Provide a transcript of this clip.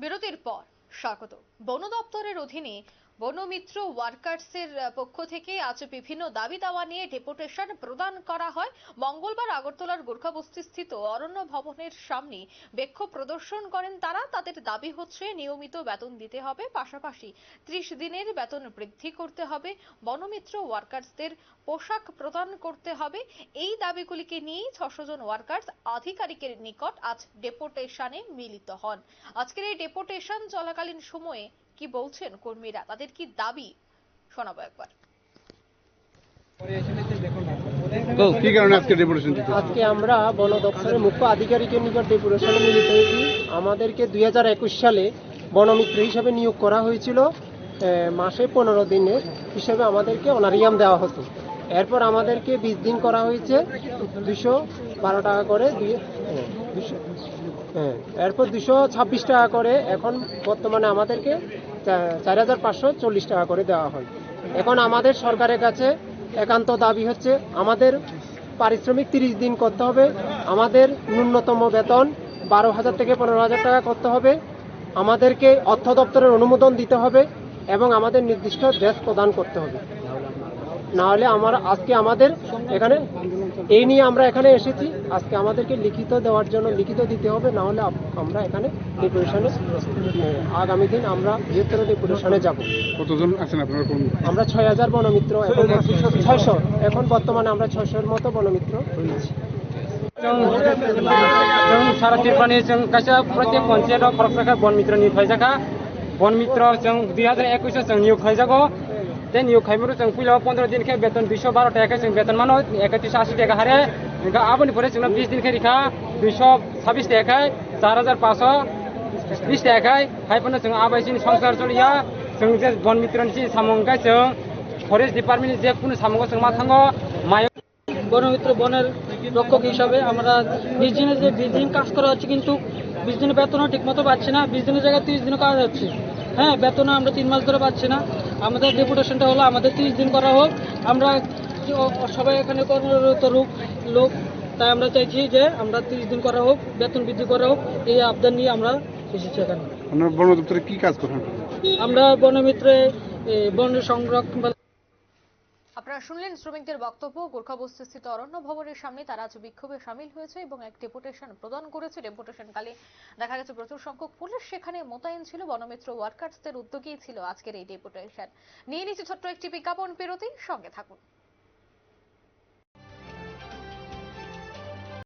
বিরতির পর স্বাগত। বন দপ্তরের অধীনে বনমিত্র ওয়ার্কার্সের পক্ষ থেকে আজ বিভিন্ন দাবি দাওয়া নিয়ে ডেপুটেশন প্রদান করা হয়। মঙ্গলবার আগরতলার গোর্খাবস্তি স্থিত অরণ্য ভবনের সামনে বিক্ষোভ প্রদর্শন করেন তারা। তাদের দাবি হচ্ছে, নিয়মিত বেতন দিতে হবে, পাশাপাশি ত্রিশ দিনের বেতন বৃদ্ধি করতে হবে, বনমিত্র ওয়ার্কার্সদের পোশাক প্রদান করতে হবে। এই দাবিগুলিকে নিয়েই ছশো জন ওয়ার্কার্স আধিকারিকের নিকট আজ ডেপুটেশনে মিলিত হন। আজকের এই ডেপুটেশন চলাকালীন সময়ে কি বলছেন কর্মীরা? তাদের কি দাবি? শোনাবো একবার। তো কি কারণে আজকে ডেপুটেশন আজকে আমরা বন দপ্তরের মুখ্য আধিকারিকের নিকট ডেপুটেশনে মিলিত হয়েছি। আমাদেরকে দুই হাজার একুশ সালে বনমিত্র হিসেবে নিয়োগ করা হয়েছিল মাসে পনেরো দিনের হিসেবে আমাদেরকে অনারিয়াম দেওয়া হতো। এরপর আমাদেরকে বিশ দিন করা হয়েছে দুশো বারো টাকা করে দিয়ে হ্যাঁ, হ্যাঁ এরপর দুশো ছাব্বিশ টাকা করে এখন বর্তমানে আমাদেরকে চার হাজার পাঁচশো চল্লিশ টাকা করে দেওয়া হয়। এখন আমাদের সরকারের কাছে একান্ত দাবি হচ্ছে, আমাদের পারিশ্রমিক তিরিশ দিন করতে হবে, আমাদের ন্যূনতম বেতন বারো হাজার থেকে পনেরো হাজার টাকা করতে হবে, আমাদেরকে অর্থ দপ্তরের অনুমোদন দিতে হবে এবং আমাদের নির্দিষ্ট ড্রেস প্রদান করতে হবে। না হলে আমার, আজকে আমাদের এখানে এই নিয়ে আমরা এখানে এসেছি আজকে আমাদেরকে লিখিত দেওয়ার জন্য লিখিত দিতে হবে না হলে আপ- আমরা এখানে ডেপুটেশনে আগামী দিন আমরা বৃহত্তর ডেপুটেশনে যাব কতজন আছেন আপনারা কোন আমরা ছয় হাজার বনমিত্র এখন ছয়শো এখন বর্তমানে আমরা ছয়শোর মতো বনমিত্র হয়েছি जों सारा त्रिपुरानि जों गासै प्रत्येक पन्चायतआव फरक फरक बन मित्रनि फायजाखा बन मित्र जों दुई हाजार एकुइसआव जों नियोग खायजागो দেন ইউ খাইমুরু চং পুইলা পনেরো দিন খেয়ে বেতন দুইশো বারো টাকা চং বেতন মানো একত্রিশ আশি টাকা হারে আপনি পরে বিশ দিন খেয়ে রেখা, দুইশো ছাব্বিশ টাকায় চার হাজার পাঁচশো বিশ খাই হাইপনে চং আবাইসিন সংসার চলিয়া, চং যে বন মিত্রনি সামংকায় চং, ফরেস্ট ডিপার্টমেন্ট যে কোনো সামগ্রী চং মাথাঙ্গ মায় বনমিত্র বনের রক্ষক হিসাবে আমরা বিশ দিনে যে বিশ দিন কাজ করা হচ্ছে কিন্তু বিশ দিনের বেতনও ঠিকমতো পাচ্ছি না, বিশ দিনের জায়গায় তিরিশ দিনও কাজ হচ্ছে। হ্যাঁ বেতনও আমরা তিন মাস ধরে পাচ্ছি না। আমাদের ডেপুটেশনটা হলো আমাদের তিরিশ দিন করা হোক। আমরা সবাই এখানে কর্মরত লোক লোক তাই আমরা চাইছি যে আমরা তিরিশ দিন করা হোক বেতন বৃদ্ধি করা হোক এই আবদান নিয়ে আমরা এসেছি এখানে। আমরা বন দপ্তরে কি কাজ করেন? আমরা বনমিত্রে বন সংরক্ষণ আপনারা শুনলেন শ্রমিকদের বক্তব্য। গোর্খাবস্তি স্থিত অরণ্য ভবনের সামনে তারা আজ বিক্ষোভে সামিল হয়েছে এবং এক ডেপুটেশন প্রদান করেছে। ডেপুটেশন কালে দেখা গেছে প্রচুর সংখ্যক পুলিশ সেখানে মোতায়েন ছিল। বনমিত্র ওয়ার্কার্সদের উদ্যোগেই ছিল আজকের এই ডেপুটেশন। নিয়ে নিচ্ছে ছোট্ট একটি বিজ্ঞাপন। পেরোতেই সঙ্গে থাকুন।